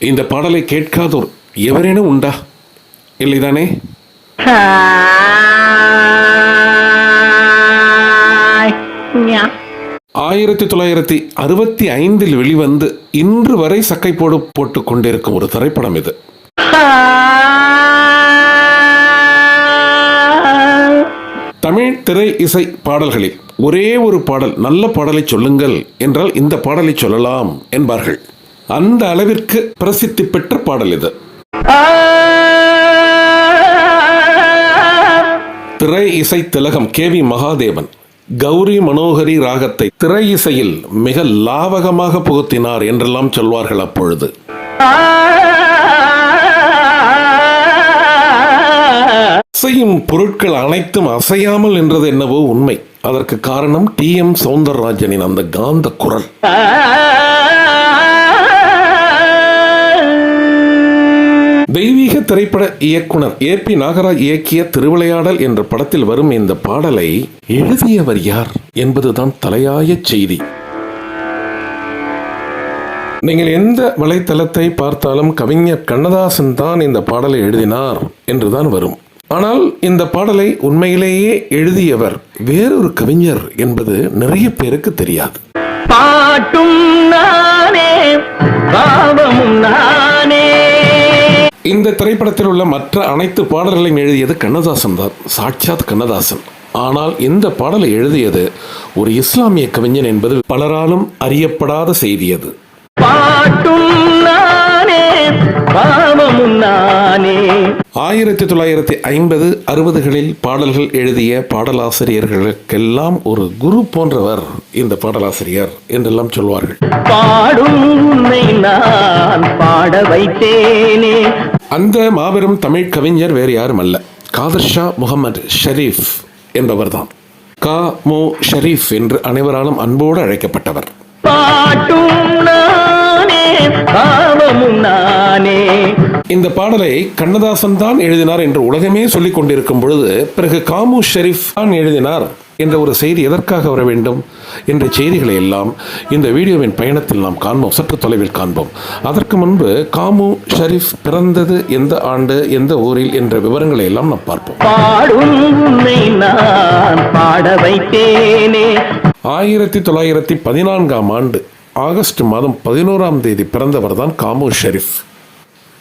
இந்த பாடலை கேட்காதோர் எவரேனும் உண்டா? இல்லைதானே? ஆயிரத்தி தொள்ளாயிரத்தி அறுபத்தி ஐந்தில் வெளிவந்து இன்று வரை சக்கை போடு போட்டு கொண்டிருக்கும் ஒரு திரைப்படம் இது. தமிழ் திரை இசை பாடல்களில் ஒரே ஒரு பாடல் நல்ல பாடலை சொல்லுங்கள் என்றால் இந்த பாடலை சொல்லலாம் என்பார்கள். அந்த அளவிற்கு பிரசித்தி பெற்ற பாடல் இது. திரை இசை திலகம் கே வி மகாதேவன் கௌரி மனோகரி ராகத்தை திரை இசையில் மிக லாவகமாக புகுத்தினார் என்றெல்லாம் சொல்வார்கள் அப்பொழுது. அசையும் பொருட்கள் அனைத்தும் அசையாமல் என்றது என்னவோ உண்மை. அதற்கு காரணம் டி எம் சவுந்தரராஜனின் அந்த காந்த குரல். தெய்வீக திரைப்பட இயக்குனர் ஏ பி நாகராஜ் இயக்கிய திருவிளையாடல் என்ற படத்தில் வரும் இந்த பாடலை எழுதியவர் யார் என்பதுதான் தலையாய செய்தி. நீங்கள் எந்த வலைத்தளத்தை பார்த்தாலும் கவிஞர் கண்ணதாசன் தான் இந்த பாடலை எழுதினார் என்றுதான் வரும். ஆனால் இந்த பாடலை உண்மையிலேயே எழுதியவர் வேறொரு கவிஞர் என்பது நிறைய பேருக்கு தெரியாது. பாட்டும் நானே பாவமும் நானே. இந்த திரைப்படத்தில் உள்ள மற்ற அனைத்து பாடல்களையும் எழுதியது கண்ணதாசன் தான் சாட்சாத் கண்ணதாசன். ஆனால் இந்த பாடலை எழுதியது ஒரு இஸ்லாமிய கவிஞன் என்பது பலராலும் அறியப்படாத செய்தி அது. பாட்டும் நானே ஆயிரத்தி தொள்ளாயிரத்தி ஐம்பது அறுபதுகளில் பாடல்கள் எழுதிய பாடலாசிரியர்களுக்கெல்லாம் ஒரு குரு போன்றவர் இந்த பாடலாசிரியர் என்றெல்லாம் சொல்வார்கள். பாடும் உன்னை நான் பாட வைத்தேனே. அந்த மாபெரும் தமிழ் கவிஞர் வேறு யாரும் அல்ல. காதர் ஷா முகமது ஷரீஃப் என்பவர்தான். கா மு ஷரீஃப் என்று அனைவராலும் அன்போடு அழைக்கப்பட்டவர். பாட்டும் நானே. இந்த பாடலை கண்ணதாசன் தான் எழுதினார் என்று உலகமே சொல்லிக் கொண்டிருக்கும் பொழுது பிறகு காமு ஷெரீப் தான் எழுதினார் என்ற ஒரு செய்தி எதற்காக வர வேண்டும் என்ற செய்திகளை எல்லாம் இந்த வீடியோவின் பயணத்தில் நாம் காண்போம் சற்று தொலைவில் காண்போம். அதற்கு முன்பு காமு ஷெரீப் பிறந்தது எந்த ஆண்டு எந்த ஊரில் என்ற விவரங்களை எல்லாம் நாம் பார்ப்போம். பாடும் ஆயிரத்தி தொள்ளாயிரத்தி பதினான்காம் ஆண்டு ஆகஸ்ட் மாதம் பதினோராம் தேதி பிறந்தவர் தான் காமு ஷெரீஃப்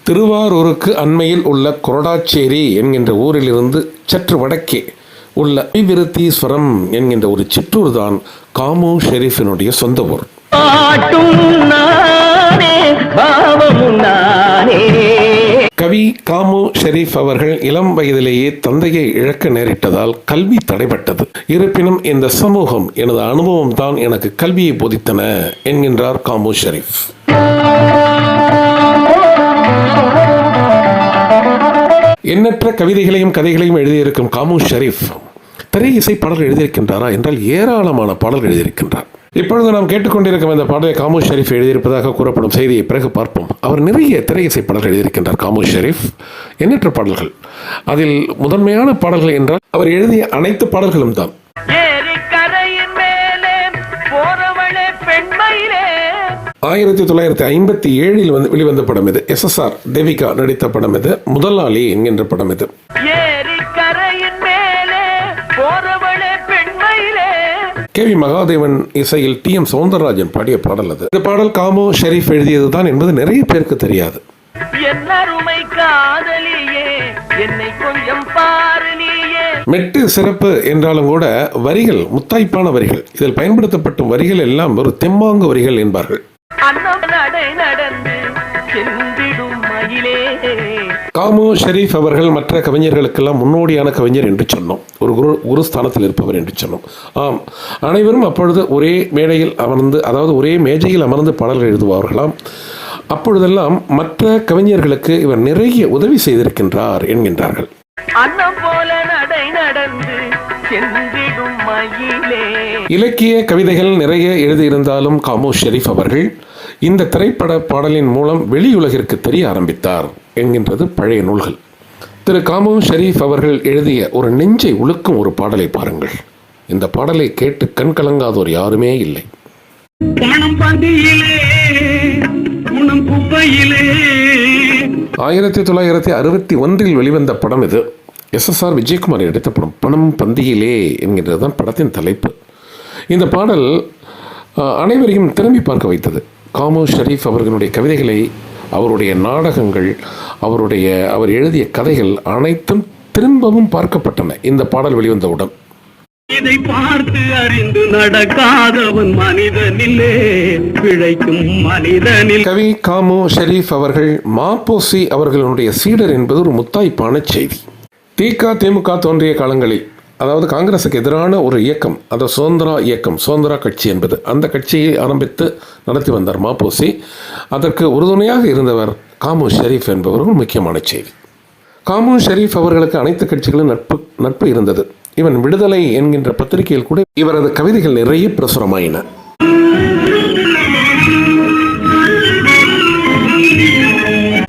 திருவாரூருக்கு அண்மையில் உள்ள கொரடாச்சேரி என்கின்ற ஊரிலிருந்து சற்று வடக்கே உள்ள விருத்தீஸ்வரம் என்கின்ற ஒரு சிற்றூர் தான் காமு ஷெரீஃபினுடைய சொந்த ஊர். பாவமும் நானே. கவி காமு ஷெரீப் அவர்கள் இளம் வயதிலேயே தந்தையை இழக்க நேரிட்டதால் கல்வி தடைபட்டது. இருப்பினும் இந்த சமூகம் எனது அனுபவம் தான் எனக்கு கல்வியை போதித்தன என்கின்றார் காமு ஷெரீப் எண்ணற்ற கவிதைகளையும் கதைகளையும் எழுதியிருக்கும் காமு ஷெரீப் திரை இசை பாடல் எழுதியிருக்கின்றாரா என்றால் ஏராளமான பாடல்கள் எழுதியிருக்கின்றார். இப்பொழுது நாம் கேட்டுக்கொண்டிருக்கும் இந்த பாடலை காமு ஷெரீப் எழுதியிருப்பதாக கூறப்படும் செய்தியை பிறகு பார்ப்போம். அவர் நிறைய திரை இசை பாடல்கள் எழுதியிருக்கின்றார் காமு ஷெரீப். எண்ணற்ற பாடல்கள். அதில் முதன்மையான பாடல்கள் என்றால் அவர் எழுதிய அனைத்து பாடல்களும் தான். ஆயிரத்தி தொள்ளாயிரத்தி ஐம்பத்தி ஏழில் வந்து வெளிவந்த படம் இது. எஸ்எஸ்ஆர் தேவிகா நடித்த படம் இது. முதலாளி என்கின்ற படம் இது. கே வி மகாதேவன் இசையில் டி எம் சௌந்தரராஜன் பாடிய பாடல் அது. இந்த பாடல் காமு ஷெரீப் எழுதியது தான் என்பது நிறைய பேருக்கு தெரியாது. மெட்டு சிறப்பு என்றாலும் கூட வரிகள் முத்தாய்ப்பான வரிகள் இதில் பயன்படுத்தப்படும் வரிகள் எல்லாம் ஒரு தெம்மாங்கு வரிகள் என்பார்கள். நடந்து காமு ஷெரீப் அவர்கள் மற்ற கவிஞர்களுக்கெல்லாம் முன்னோடியான கவிஞர் என்று சொன்னோம். ஒரு குரு குரு ஸ்தானத்தில் இருப்பவர் என்று சொன்னோம். ஆம். அனைவரும் அப்பொழுது ஒரே மேடையில் அமர்ந்து அதாவது ஒரே மேஜையில் அமர்ந்து பாடல்கள் எழுதுவார்களாம். அப்பொழுதெல்லாம் மற்ற கவிஞர்களுக்கு இவர் நிறைய உதவி செய்திருக்கின்றார் என்கின்றார்கள். அன்னம் போல நடை நடந்து சென்றிடும் மயிலே. இலக்கிய கவிதைகள் நிறைய எழுதியிருந்தாலும் காமு ஷெரீப் அவர்கள் இந்த திரைப்பட பாடலின் மூலம் வெளியுலகிற்கு தெரிய ஆரம்பித்தார் என்கின்றது பழைய நூல்கள். திரு காமு ஷெரீப் அவர்கள் எழுதிய ஒரு நெஞ்சை உழுக்கும் ஒரு பாடலை பாருங்கள். இந்த பாடலை கேட்டு கண் கலங்காதோர் யாருமே இல்லை. ஆயிரத்தி தொள்ளாயிரத்தி அறுபத்தி ஒன்றில் வெளிவந்த படம் இது. எஸ்எஸ்ஆர் விஜயகுமார் எடுத்த படம் பணம் பந்தியிலே என்கின்றது தான் படத்தின் தலைப்பு. இந்த பாடல் அனைவரையும் திரும்பி பார்க்க வைத்தது. காமோ ஷரீஃப் அவர்களுடைய கவிதைகளை அவருடைய நாடகங்கள் அவருடைய அவர் எழுதிய கதைகள் அனைத்தும் திரும்பவும் பார்க்கப்பட்டன. இந்த பாடல் வெளிவந்தவுடன். இதை பார்த்து அறிந்து நடக்காதவன் மனிதனில்லே பிழைக்கும் மனிதனில். கவி காமு ஷெரீப் அவர்கள் மாப்போசி அவர்களுடைய சீடர் என்பது ஒரு முத்தாய்ப்பான செய்தி. திக திமுக தோன்றிய காலங்களில் அதாவது காங்கிரஸுக்கு எதிரான ஒரு இயக்கம் அது சுதந்திரா இயக்கம் சுதந்திரா கட்சி என்பது. அந்த கட்சியை ஆரம்பித்து நடத்தி வந்தார் மாப்போசி அதற்கு உறுதுணையாக இருந்தவர் காமு ஷெரீப் என்பவர்கள் முக்கியமான செய்தி. காமு ஷெரீப் அவர்களுக்கு அனைத்து கட்சிகளும் நட்பு நட்பு இருந்தது. இவன் விடுதலை என்கின்ற பத்திரிகையில் கூட இவரது கவிதைகள் நிறைய பிரசுரமாயின.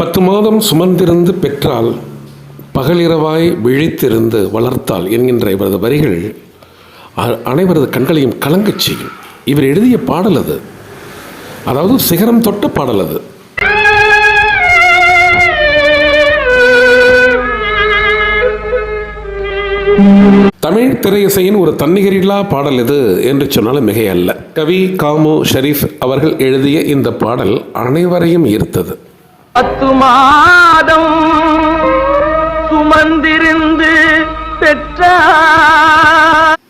பத்து மாதம் சுமந்திருந்து பெற்றால் பகலிரவாய் விழித்திருந்து வளர்த்தால் என்கின்ற இவரது வரிகள் அனைவரது கண்களையும் கலங்கச் செய்யும். இவர் எழுதிய பாடல் அது. அதாவது சிகரம் தொட்ட பாடல் அது. தமிழ் திரையிசையின் ஒரு தன்னிகரில்லா பாடல் இது என்று சொன்னாலும் மிகை அல்ல கவி காமு ஷரீஃப் அவர்கள் எழுதிய இந்த பாடல் அனைவரையும் ஈர்த்தது. பத்து மாதம்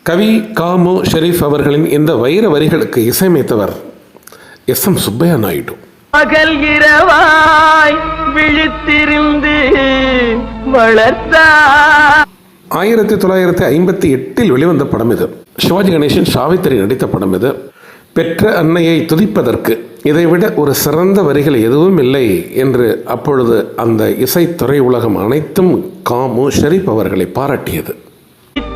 கவி காமு ஷெரீஃப் அவர்களின் இந்த வைர வரிகளுக்கு இசையமைத்தவர் எஸ் எம் சுப்பையா நாயுடு. பகல் இரவாய் விழித்திருந்து வளர்த்தார் ஆயிரத்தி தொள்ளாயிரத்தி ஐம்பத்தி எட்டில் வெளிவந்த படம் இது. சிவாஜி கணேசன் சாவித்திரி நடித்த படம் இது. பெற்ற அன்னையை துதிப்பதற்கு இதைவிட ஒரு சிறந்த வரிகள் எதுவும் இல்லை என்று அப்பொழுது அந்த இசைத்துறை உலகம் அனைத்தும் காமு ஷெரீப் அவர்களை பாராட்டியது.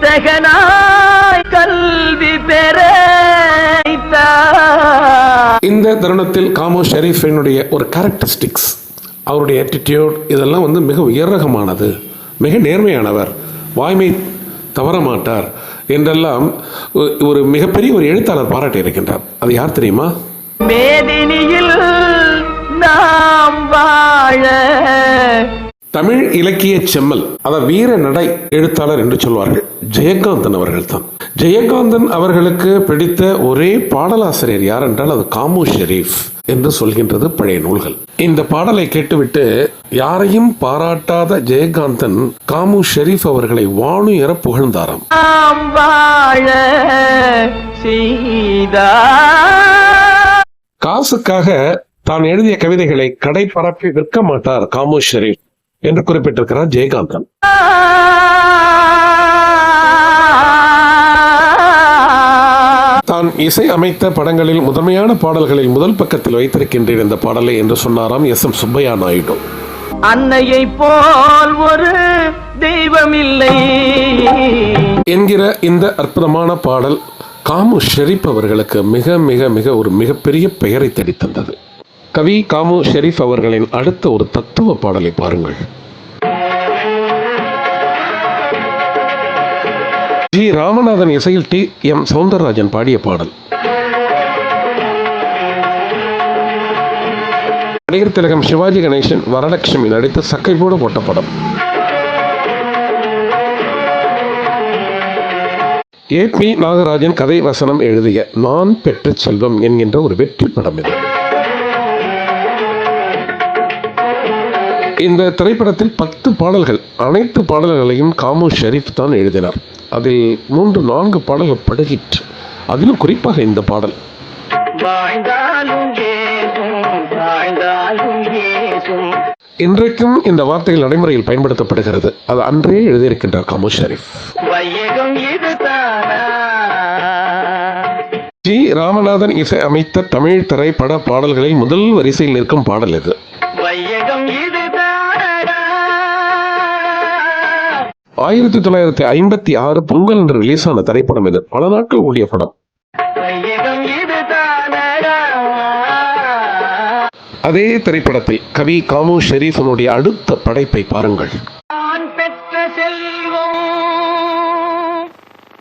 இத்தகனாய் கல்வி பெற. இந்த தருணத்தில் காமோ ஷெரீஃபினுடைய ஒரு கேரக்டரிஸ்டிக்ஸ் அவருடைய attitude இதெல்லாம் வந்து மிக உயர்ரகமானது மிக நேர்மையானவர் வாய்மை தவற மாட்டார் என்றெல்லாம் ஒரு மிகப்பெரிய ஒரு எழுத்தாளர் பாராட்டி இருக்கின்றார் அது யார் தெரியுமா மேதினியில் நாம் வாழ தமிழ் இலக்கிய செம்மல் அத வீர நடை எழுத்தாளர் என்று சொல்வார்கள். ஜெயகாந்தன் அவர்கள் தான் ஜெயகாந்தன் அவர்களுக்கு பிடித்த ஒரே பாடலாசிரியர் யார் என்றால் அது காமு ஷெரீப் என்று சொல்கின்றது பழைய நூல்கள். இந்த பாடலை கேட்டுவிட்டு யாரையும் பாராட்டாத ஜெயகாந்தன் காமு ஷெரீப் அவர்களை வானுயர புகழ்ந்தாராம். காசுக்காக தான் எழுதிய கவிதைகளை கடை பரப்பி விற்க மாட்டார் காமு ஷெரீப் என்று குறிப்பிட்டிருக்கிறார் ஜெயகாந்தன். தான் இசை அமைத்த படங்களில் முதன்மையான பாடல்களில் முதல் பக்கத்தில் வைத்திருக்கின்றேன் இந்த பாடலை என்று சொன்னாராம் எஸ் எம் சுப்பையா நாயுடு. அன்னையை போல் ஒரு தெய்வம் இல்லை என்கிற இந்த அற்புதமான பாடல் காமு ஷெரீப் அவர்களுக்கு மிக மிக மிக ஒரு மிகப்பெரிய பெயரை தேடித்தந்தது. கவி காமு ஷெரீப் அவர்களின் அடுத்த ஒரு தத்துவ பாடலை பாருங்கள். ஜி ராமநாதன் இசையில் டி எம் சௌந்தரராஜன் பாடிய பாடல். நடிகர் திலகம் சிவாஜி கணேசன் வரலட்சுமி நடித்த சக்கை போட போட்ட படம். ஏ பி நாகராஜன் கதை வசனம் எழுதிய நான் பெற்ற செல்வம் என்கின்ற ஒரு வெற்றி படம் இது. இந்த திரைப்படத்தில் பத்து பாடல்கள் அனைத்து பாடல்களையும் காமு ஷெரீப் தான் எழுதினார். அதில் மூன்று நான்கு பாடல்கள் படுகிற்று. அதிலும் குறிப்பாக இந்த பாடல். இன்றைக்கும் இந்த வார்த்தைகள் நடைமுறையில் பயன்படுத்தப்படுகிறது. அது அன்றே எழுதியிருக்கின்றார் காமு தானா? ஜி. ராமநாதன் இசை அமைத்த தமிழ் திரைப்பட பாடல்களில் முதல் வரிசையில் நிற்கும் பாடல் இது. ஆயிரத்தி தொள்ளாயிரத்தி ஐம்பத்தி ஆறு பொங்கல் என்று ரிலீஸ் ஆன திரைப்படம் இது. பல நாட்கள் ஓடிய படம். அதே திரைப்படத்தில் கவி காமு ஷெரீஃபனுடைய அடுத்த படைப்பை பாருங்கள்.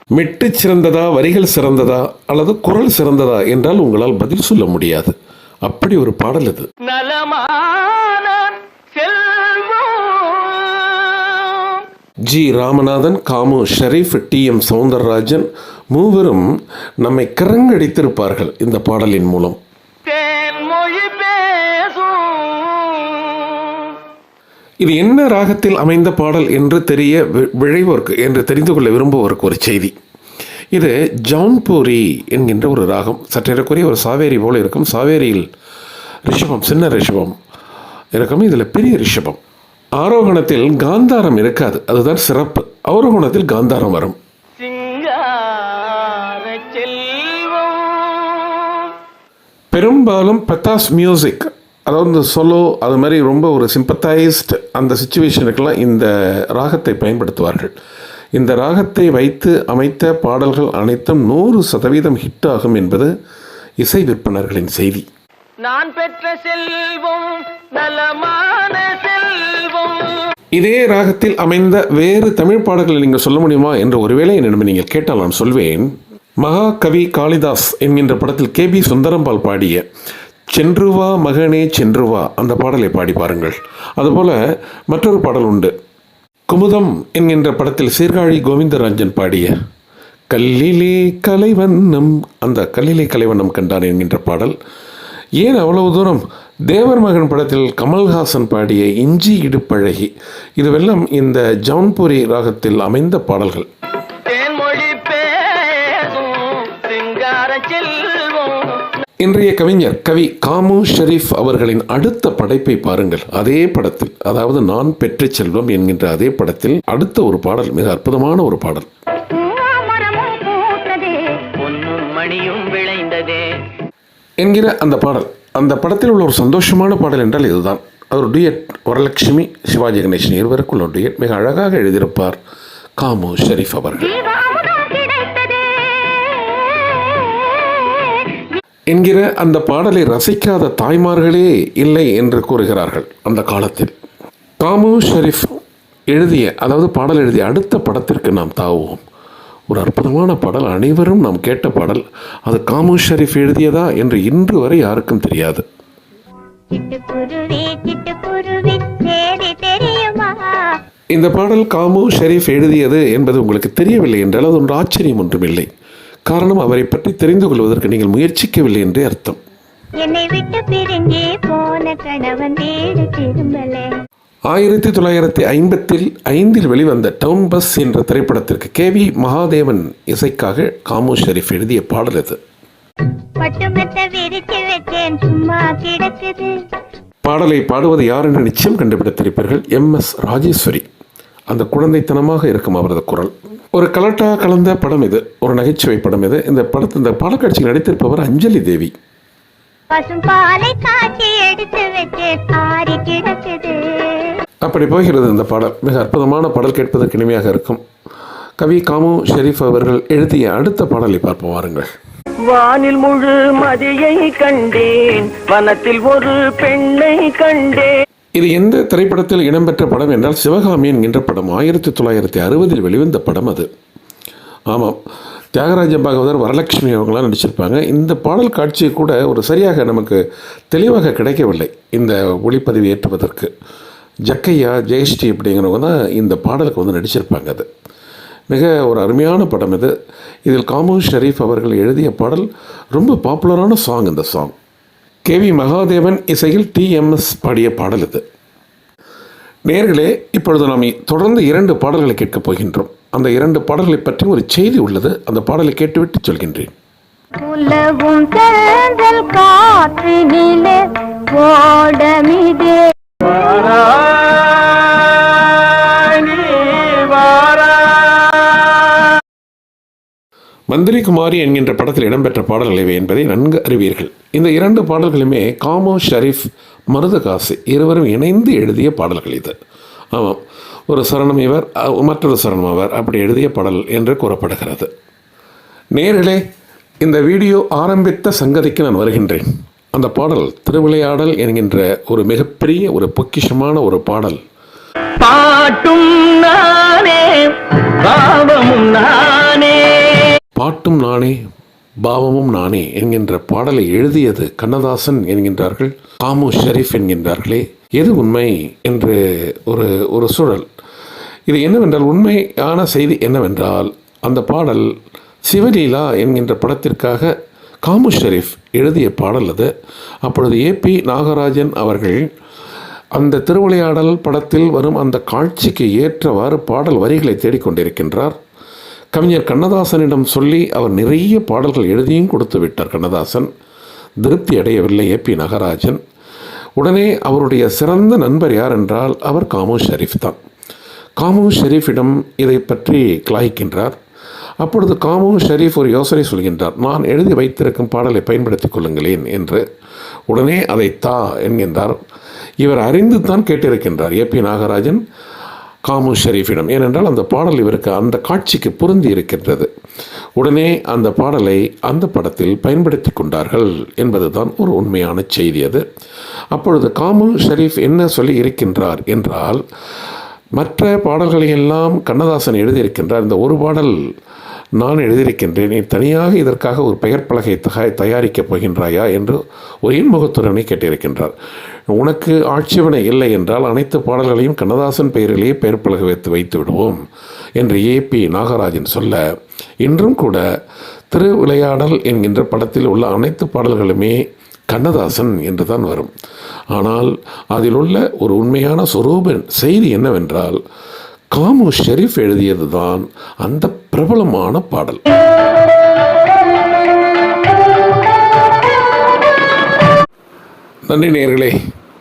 மெட்டு சிறந்ததா வரிகள் சிறந்ததா அல்லது குரல் சிறந்ததா என்றால் உங்களால் பதில் சொல்ல முடியாது. அப்படி ஒரு பாடல் இது. நலமான G Ramanathan Kamu Sharif T M Soundararajan மூவரும் நம்மை கரங்கடித்திருப்பார்கள் இந்த பாடலின் மூலம். இது என்ன ராகத்தில் அமைந்த பாடல் என்று தெரிய விழைவோருக்கு என்று தெரிந்து கொள்ள விரும்புவோருக்கு ஒரு செய்தி. இது ஜான்பூரி என்கின்ற ஒரு ராகம். சற்றேறக்குரிய ஒரு சாவேரி போல இருக்கும். சாவேரியில் ரிஷபம் சின்ன ரிஷபம் இருக்கும். இதில் பெரிய ரிஷபம். ஆரோகணத்தில் காந்தாரம் இருக்காது. அதுதான் சிறப்பு. அவரோகணத்தில் காந்தாரம் வரும். பெரும்பாலும் பத்தாஸ் மியூசிக் அதாவது இந்த சொலோ அது மாதிரி ரொம்ப ஒரு சிம்பத்தைஸ்ட் அந்த சுச்சுவேஷனுக்கெல்லாம் இந்த ராகத்தை பயன்படுத்துவார்கள். இந்த ராகத்தை வைத்து அமைத்த பாடல்கள் அனைத்தும் நூறு சதவீதம் ஹிட் ஆகும் என்பது இசை விற்பனர்களின் செய்தி. நான் பெற்ற செல்வம் நலமான செல்வம். இதே ராகத்தில் அமைந்த வேறு தமிழ் பாடல்களை நீங்கள் சொல்ல முடியுமா என்று ஒருவேளை என்னிடம் நீங்கள் கேட்டால் நான் சொல்வேன். மகாகவி காளிதாஸ் என்கின்ற படத்தில் கே பி சுந்தரம்பால் பாடிய சென்றுவா மகனே சென்றுவா அந்த பாடலை பாடி பாருங்கள். அதுபோல மற்றொரு பாடல் உண்டு. குமுதம் என்கின்ற படத்தில் சீர்காழி கோவிந்தராஜன் பாடிய கல்லிலே கலைவண்ணம் அந்த கல்லிலே கலைவண்ணம் கண்டான் என்கின்ற பாடல். ஏன் அவ்வளவு தூரம்? தேவர் மகன் படத்தில் கமல்ஹாசன் பாடிய இஞ்சி இடுப்பழகி. இதுவெல்லாம் இந்த ஜவுன்புரி ராகத்தில் அமைந்த பாடல்கள். இன்றைய கவிஞர் கவி காமு ஷெரீஃப் அவர்களின் அடுத்த படைப்பை பாருங்கள். அதே படத்தில் அதாவது நான் பெற்ற செல்வம் என்கின்ற அதே படத்தில் அடுத்த ஒரு பாடல் மிக அற்புதமான ஒரு பாடல். மணியும் என்கிற அந்த பாடல் அந்த படத்தில் உள்ள ஒரு சந்தோஷமான பாடல் என்றால் இதுதான். அது ஒரு டுயட் வரலட்சுமி சிவாஜி கணேசன் இருவருக்குள்ள ஒரு டுயட் மிக அழகாக எழுதியிருப்பார் காமு ஷெரீஃப் அவர்கள். என்கிற அந்த பாடலை ரசிக்காத தாய்மார்களே இல்லை என்று கூறுகிறார்கள் அந்த காலத்தில். காமு ஷெரீஃப் எழுதிய அதாவது பாடல் எழுதிய அடுத்த படத்திற்கு நாம் தாவுவோம். ஒரு அற்புதமான பாடல். அனைவரும் நாம் கேட்ட பாடல். அது காமு ஷெரீஃப் எழுதியதா என்று இன்று வரை யாருக்கும் தெரியாது. இந்த பாடல் காமு ஷெரீஃப் எழுதியது என்பது உங்களுக்கு தெரியவில்லை என்றால் அது ஒன்று ஆச்சரியம் ஒன்றுமில்லை. காரணம் அவரை பற்றி தெரிந்து கொள்வதற்கு நீங்கள் முயற்சிக்கவில்லை என்றே அர்த்தம். என்னை விட்டு பிரிஞ்சே போன கணவன் வீடு திரும்பல. ஆயிரத்தி தொள்ளாயிரத்தி ஐம்பத்தில் ஐந்தில் வெளிவந்த டவுன் பஸ் என்ற திரைப்படத்திற்கு கே வி மகாதேவன் இசைக்காக காமு ஷெரீஃப் எழுதிய பாடல் இது. பாடலை பாடுவது யார் என்று நிச்சயம் கண்டுபிடித்திருப்பீர்கள் எம் எஸ் ராஜேஸ்வரி. அந்த குழந்தைத்தனமாக இருக்கும் அவரது குரல். ஒரு கலட்டா கலந்த படம் இது ஒரு நகைச்சுவை படம் இது. இந்த படத்து இந்த பாடக்காட்சியில் நடித்திருப்பவர் அஞ்சலி தேவி. பசும் பாலை காய்ச்சி எடுத்து வச்சேன் ஆறி கிடக்குது. அப்படி போகிறது இந்த பாடல். மிக அற்புதமான பாடல் கேட்பதற்கு இனிமையாக இருக்கும். கவி காமு ஷெரீஃப் அவர்கள் எழுதிய அடுத்த பாடலை பார்ப்போம் வாருங்கள். வானில் முழு மதியை கண்டேன் வனத்தில் ஒரு பெண்ணை கண்டேன். இது எந்த திரைப்படத்தில் இடம்பெற்ற படம் என்றால் சிவகாமி என்கின்ற படம் ஆயிரத்தி தொள்ளாயிரத்தி அறுபதில் வெளிவந்த படம் அது. ஆமாம் தியாகராஜ பாகவதர் வரலட்சுமி அவங்களாம் நடிச்சிருப்பாங்க. இந்த பாடல் காட்சி கூட ஒரு சரியாக நமக்கு தெளிவாக கிடைக்கவில்லை இந்த ஒளிப்பதிவு ஏற்றுவதற்கு. ஜக்கையா ஜெயஸ்ரீ அப்படிங்கிறவங்க தான் இந்த பாடலுக்கு வந்து நடிச்சிருப்பாங்க அது. மிக ஒரு அருமையான படம் இது. இதில் காமு ஷெரீஃப் அவர்கள் எழுதிய பாடல் ரொம்ப பாப்புலரான சாங் இந்த சாங் கே வி மகாதேவன் இசையில் டிஎம்எஸ் பாடிய பாடல் இது. நேர்களே இப்பொழுது நாம் தொடர்ந்து இரண்டு பாடல்களை கேட்கப் போகின்றோம். அந்த இரண்டு பாடல்களை பற்றி ஒரு செய்தி உள்ளது. அந்த பாடலை கேட்டுவிட்டு சொல்கின்றேன். உலவும் தேர்தல் காற்றினிலே ஓடமிதே. மந்திரி குமாரி என்கின்ற படத்தில் இடம்பெற்ற பாடல்கள் இவை என்பதை நன்கு அறிவீர்கள். இந்த இரண்டு பாடல்களுமே காமோ ஷரீஃப் மருதகாசி இருவரும் இணைந்து எழுதிய பாடல்கள் இது. ஆமாம். ஒரு சரணம் இவர் மற்றொரு சரணம் அவர். அப்படி எழுதிய பாடல் என்று கூறப்படுகிறது. நேரிலே இந்த வீடியோ ஆரம்பித்த சங்கதிக்கு நான் வருகின்றேன். அந்த பாடல் திருவிளையாடல் என்கின்ற ஒரு மிகப்பெரிய ஒரு பொக்கிஷமான ஒரு பாடல். பாட்டும் நானே பாவமும் நானே. பாட்டும் நானே பாவமும் நானே என்கின்ற பாடலை எழுதியது கண்ணதாசன் என்கின்றார்கள் காமு ஷெரீஃப் என்கின்றார்களே. எது உண்மை என்று ஒரு ஒரு சூழல். இது என்னவென்றால் உண்மையான செய்தி என்னவென்றால் அந்த பாடல் சிவலீலா என்கின்ற படத்திற்காக காமு ஷெரீஃப் எழுதிய பாடல் அது. அப்பொழுது ஏபி நாகராஜன் அவர்கள் அந்த திருவிளையாடல் படத்தில் வரும் அந்த காட்சிக்கு ஏற்றவாறு பாடல் வரிகளை தேடிக்கொண்டிருக்கின்றார். கவிஞர் கண்ணதாசனிடம் சொல்லி அவர் நிறைய பாடல்கள் எழுதியும் கொடுத்து விட்டார் கண்ணதாசன். திருப்தி அடையவில்லை ஏபி நாகராஜன். உடனே அவருடைய சிறந்த நண்பர் யார் என்றால் அவர் காமு ஷெரீஃப் தான். காமு ஷெரீஃபிடம் இதை பற்றி கிளாய்க்கின்றார் அப்பொழுது காமு ஷெரீஃப் ஒரு யோசனை சொல்கின்றார். நான் எழுதி வைத்திருக்கும் பாடலை பயன்படுத்திக் கொள்ளுங்களேன் என்று. உடனே அதை தா என்கின்றார். இவர் அறிந்து தான் கேட்டிருக்கின்றார் ஏபி நாகராஜன் காமு ஷெரீஃபிடம். ஏனென்றால் அந்த பாடல் இவருக்கு அந்த காட்சிக்கு பொருந்தி இருக்கின்றது. உடனே அந்த பாடலை அந்த படத்தில் பயன்படுத்தி கொண்டார்கள் என்பதுதான் ஒரு உண்மையான செய்தி அது. அப்பொழுது காமு ஷெரீஃப் என்ன சொல்லி இருக்கின்றார் என்றால் மற்ற பாடல்களையெல்லாம் கண்ணதாசன் எழுதியிருக்கின்றார். இந்த ஒரு பாடல் நான் எழுதியிருக்கின்றேன். நீ தனியாக இதற்காக ஒரு பெயர் பலகை தயாரிக்கப் போகின்றாயா என்று ஒரு இன்முகத்துடனே கேட்டிருக்கின்றார். உனக்கு ஆட்சேபனை இல்லை என்றால் அனைத்து பாடல்களையும் கண்ணதாசன் பெயரிலேயே பெயர் பலகை வைத்து வைத்து விடுவோம் என்று ஏபி நாகராஜன் சொல்ல இன்றும் கூட திருவிளையாடல் என்கின்ற படத்தில் உள்ள அனைத்து பாடல்களுமே கண்ணதாசன் என்று தான் வரும். ஆனால் அதில் உள்ள ஒரு உண்மையான சுரூபன் செய்தி என்னவென்றால் காமு ஷெரீஃப் எழுதியது தான் அந்த பிரபலமான பாடல். நன்றி நேயர்களே.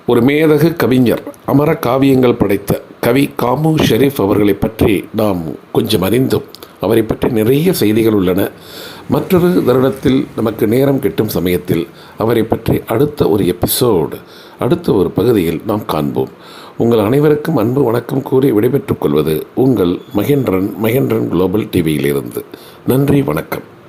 ஒரு மேதகு கவிஞர் அமர காவியங்கள் படைத்த கவி காமு ஷெரீஃப் அவர்களை பற்றி நாம் கொஞ்சம் அறிந்தோம். அவரை பற்றி நிறைய செய்திகள் உள்ளன. மற்றொரு தருணத்தில் நமக்கு நேரம் கிட்டும் சமயத்தில் அவரை பற்றி அடுத்த ஒரு எபிசோடு அடுத்த ஒரு பகுதியில் நாம் காண்போம். உங்கள் அனைவருக்கும் அன்பு வணக்கம் கூறி விடைபெற்றுக் கொள்வது உங்கள் மகேந்திரன் மகேந்திரன் குளோபல் டிவியிலிருந்து நன்றி வணக்கம்.